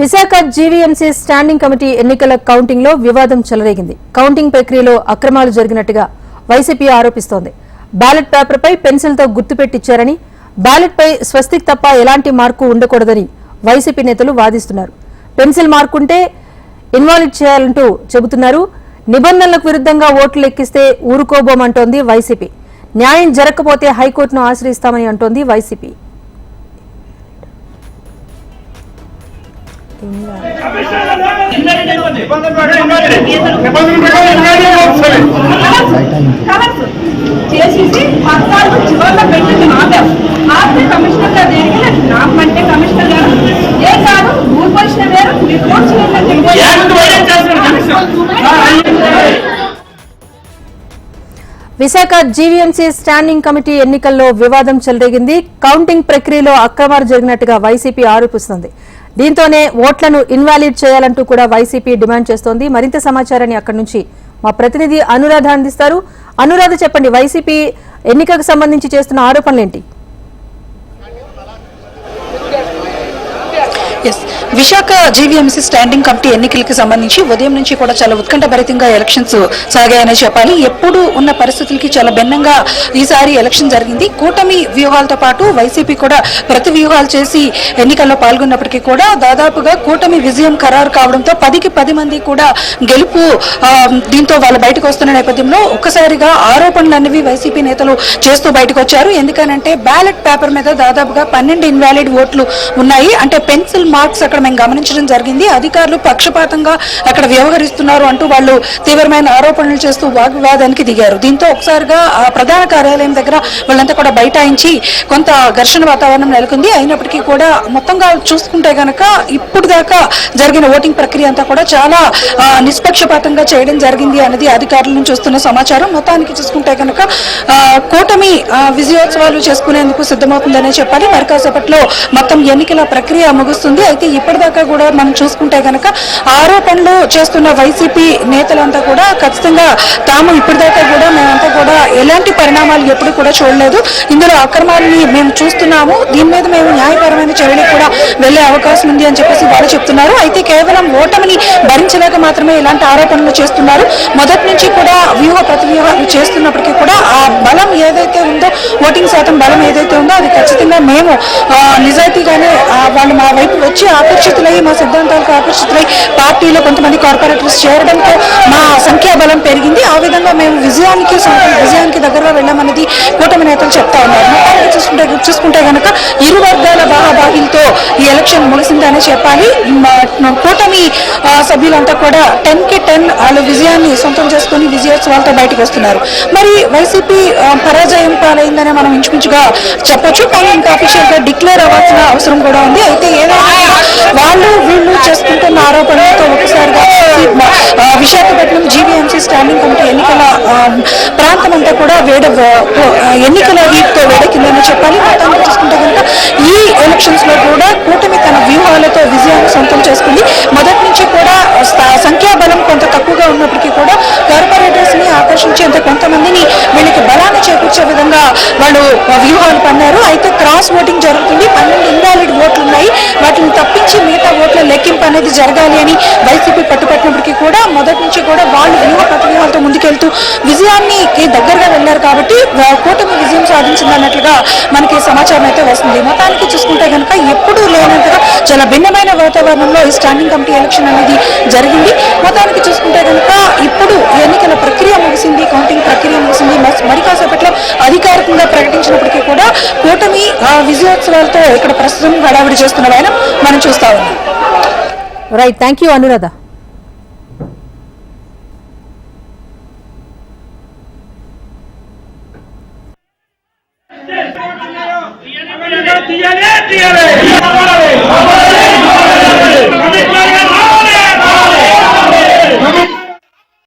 Visakha GVMC standing committee ఎన్నికల కౌంటింగ్లో వివాదం చెలరేగింది. కౌంటింగ్ ప్రక్రియలో అక్రమాలు జరిగినట్టుగా వైసీపీ ఆరోపిస్తోంది. బ్యాలెట్ పేపర్పై పెన్సిల్తో గుర్తుపెట్టిచ్చారని బ్యాలెట్పై స్వస్తిక్ తప్ప ఎలాంటి మార్కు ఉండకూడదని వైసీపీ నేతలు వాదిస్తున్నారు. పెన్సిల్ మార్కుంటే ఇన్వాల్వ్ చేయాలంటూ చెబుతున్నారు. నిబంధనలకు విరుద్ధంగా ఓట్లు లెక్కిస్తే ఊరుకోబోమంటోంది వైసీపీ. న్యాయం జరగకపోతే హైకోర్టును ఆశ్రయిస్తామని అంటోంది వైసీపీ. చేసేసి పద్నాలుగు చివరిలో పెట్టింది ఆపాం ఆపితే కమిషనర్ గారు దగ్గరికి నాకంటే కమిషనర్ గారు ఏ కాదు రూల్ వేరు reports Visakha GVMC standing committee ఎన్నికల్లో వివాదం చెలరేగింది. కౌంటింగ్ ప్రక్రియలో అక్రమాలు జరిగినట్టుగా వైసీపీ ఆరోపిస్తోంది. దీంతోనే ఓట్లను ఇన్వాలిడ్ చేయాలంటూ కూడా వైసీపీ డిమాండ్ చేస్తోంది. మరింత సమాచారాన్ని అక్కడి నుంచి మా ప్రతినిధి అనురాధ అందిస్తారు. అనురాధ చెప్పండి వైసీపీ ఎన్నికకు సంబంధించి చేస్తున్న ఆరోపణలేంటి? Yes Visakha GVMC standing committee ఎన్నికలకు సంబంధించి ఉదయం నుంచి కూడా చాలా ఉత్కంఠభరితంగా ఎలక్షన్స్ సాగాయని చెప్పాలి. ఎప్పుడు ఉన్న పరిస్థితులకి చాలా భిన్నంగా ఈసారి ఎలక్షన్ జరిగింది. కూటమి వ్యూహాలతో పాటు వైసీపీ కూడా ప్రతి వ్యూహాలు చేసి ఎన్నికల్లో పాల్గొన్నప్పటికీ కూడా దాదాపుగా కూటమి విజయం ఖరారు కావడంతో పదికి పది మంది కూడా గెలుపు దీంతో వాళ్ళు బయటకు వస్తున్న నేపథ్యంలో ఒక్కసారిగా ఆరోపణలు అనేవి వైసీపీ నేతలు చేస్తూ బయటకు వచ్చారు ఎందుకనంటే బ్యాలెట్ పేపర్ మీద దాదాపుగా పన్నెండు ఇన్వాలిడ్ ఓట్లు ఉన్నాయి. అంటే పెన్సిల్ మార్క్స్ అక్కడ మేము గమనించడం జరిగింది. అధికారులు పక్షపాతంగా అక్కడ వ్యవహరిస్తున్నారు అంటూ వాళ్ళు తీవ్రమైన ఆరోపణలు చేస్తూ వాగ్వాదానికి దిగారు. దీంతో ఒకసారిగా ఆ ప్రధాన కార్యాలయం దగ్గర వాళ్ళంతా కూడా బైఠాయించి కొంత ఘర్షణ వాతావరణం నెలకొంది. అయినప్పటికీ కూడా మొత్తంగా చూసుకుంటే గనక ఇప్పుడు దాకా జరిగిన ఓటింగ్ ప్రక్రియ అంతా కూడా చాలా నిష్పక్షపాతంగా చేయడం జరిగింది అనేది అధికారుల నుంచి వస్తున్న సమాచారం. మొత్తానికి చూసుకుంటే కనుక కూటమి విజయోత్సవాలు చేసుకునేందుకు సిద్ధమవుతుందనే చెప్పాలి. మరి కాసేపట్లో మొత్తం ఎన్నికల ప్రక్రియ ముగుస్తుంది. అయితే ఇప్పటిదాకా కూడా మనం చూసుకుంటే గనక ఆరోపణలు చేస్తున్న వైసీపీ నేతలంతా కూడా ఖచ్చితంగా తాము ఇప్పటిదాకా కూడా మేమంతా కూడా ఎలాంటి పరిణామాలు ఎప్పుడు కూడా చూడలేదు. ఇందులో అక్రమాలని మేము చూస్తున్నాము. దీని మీద మేము న్యాయపరమైన చర్యలకు కూడా వెళ్ళే అవకాశం ఉంది అని చెప్పేసి వాళ్ళు చెప్తున్నారు. అయితే కేవలం ఓటమిని భరించలేక మాత్రమే ఇలాంటి ఆరోపణలు చేస్తున్నారు. మొదటి నుంచి కూడా వ్యూహ ప్రతివ్యూహాలు చేస్తున్నప్పటికీ కూడా ఆ బలం ఏదైతే ఓటింగ్ శాతం బలం ఏదైతే ఉందో అది ఖచ్చితంగా మేము నిజాయితీగానే వాళ్ళు మా వైపు వచ్చి ఆకర్షితులై మా సిద్ధాంతాలకు ఆకర్షితులై పార్టీలో కొంతమంది కార్పొరేటర్స్ చేరడంతో మా సంఖ్యాబలం పెరిగింది. ఆ విధంగా మేము విజయానికి సొంత విజయానికి దగ్గరగా వెళ్ళామనేది కూటమి నేతలు చెప్తా ఉన్నారు. మొత్తానికి చూసుకుంటే చూసుకుంటే కనుక ఇరు వర్గాల బాహాబాహిలతో ఈ ఎలక్షన్ ముగిసిందనే చెప్పాలి. కూటమి సభ్యులంతా కూడా టెన్కి టెన్ వాళ్ళు విజయాన్ని సొంతం చేసుకుని విజయోత్సవాలతో బయటకు వస్తున్నారు. మరి వైసీపీ పరాజయం పాలైంది. పాలైందనే మనం ఇంచుమించుగా చెప్పొచ్చు. కానీ ఇంకా అఫీషియల్గా డిక్లేర్ అవ్వాల్సిన అవసరం కూడా ఉంది. అయితే ఏదైనా వాళ్ళు వీళ్ళు చేసుకుంటున్న ఆరోపణలతో ఒకసారిగా విశాఖపట్నం జీవీఎంసీ స్టాండింగ్ కమిటీ ఎన్నికల ప్రాంతం అంతా కూడా వేడ ఎన్నికల వీటితో వేడెక్కిందని చెప్పాలి. మొత్తానికి చూసుకుంటే కనుక ఈ ఎలక్షన్స్లో కూడా కూటమి తన వ్యూహాలతో విజయాన్ని సొంతం చేసుకుంది మొదటి నుంచి కూడా స్థా- సంఖ్యాబలం కొంత తక్కువగా ఉన్నప్పటికీ కూడా కార్పొరేటర్స్ని ఆకర్షించేంత కొంతమందిని వీళ్ళకి బలాన్ని చేకూర్చే విధంగా వాళ్ళు వ్యూహాలు పన్నారు. అయితే క్రాస్ ఓటింగ్ జరుగుతుంది. పన్నెండు ఇన్వాలిడ్ ఓట్లు ఉన్నాయి వాటిని తప్పించి మిగతా ఓట్ల లెక్కింపు అనేది జరగాలి అని వైసీపీ పట్టుపట్టినప్పటికీ కూడా మొదటి నుంచి కూడా వాళ్ళు వ్యూహ ప్రతివ్యూహాలతో ముందుకెళ్తూ విజయాన్ని దగ్గరగా వెళ్ళారు కాబట్టి కూటమి విజయం సాధించింది అన్నట్లుగా మనకి సమాచారం అయితే వస్తుంది. మొత్తానికి చూసుకుంటే కనుక ఎప్పుడూ లేనంతగా చాలా భిన్నమైన వాతావరణంలో ఈ స్టాండింగ్ కమిటీ ఎలక్షన్ అనేది జరిగింది. మొత్తానికి చూసుకుంటే కనుక ఇప్పుడు ఎన్నికల ప్రక్రియ ముగిసింది కౌంటింగ్ ప్రక్రియ ముగిసింది. మరి కాసేపట్లో అధికారికంగా ప్రకటించినప్పటికీ కూడా కూటమి ఆ, విజయోత్సవాలతో ఇక్కడ ప్రస్తుతం హడావిడి చేస్తున్న ఆయన మనం చూస్తా ఉన్నాం. రైట్ థ్యాంక్ యూ అనురాధ తీయాలి తీయాలి.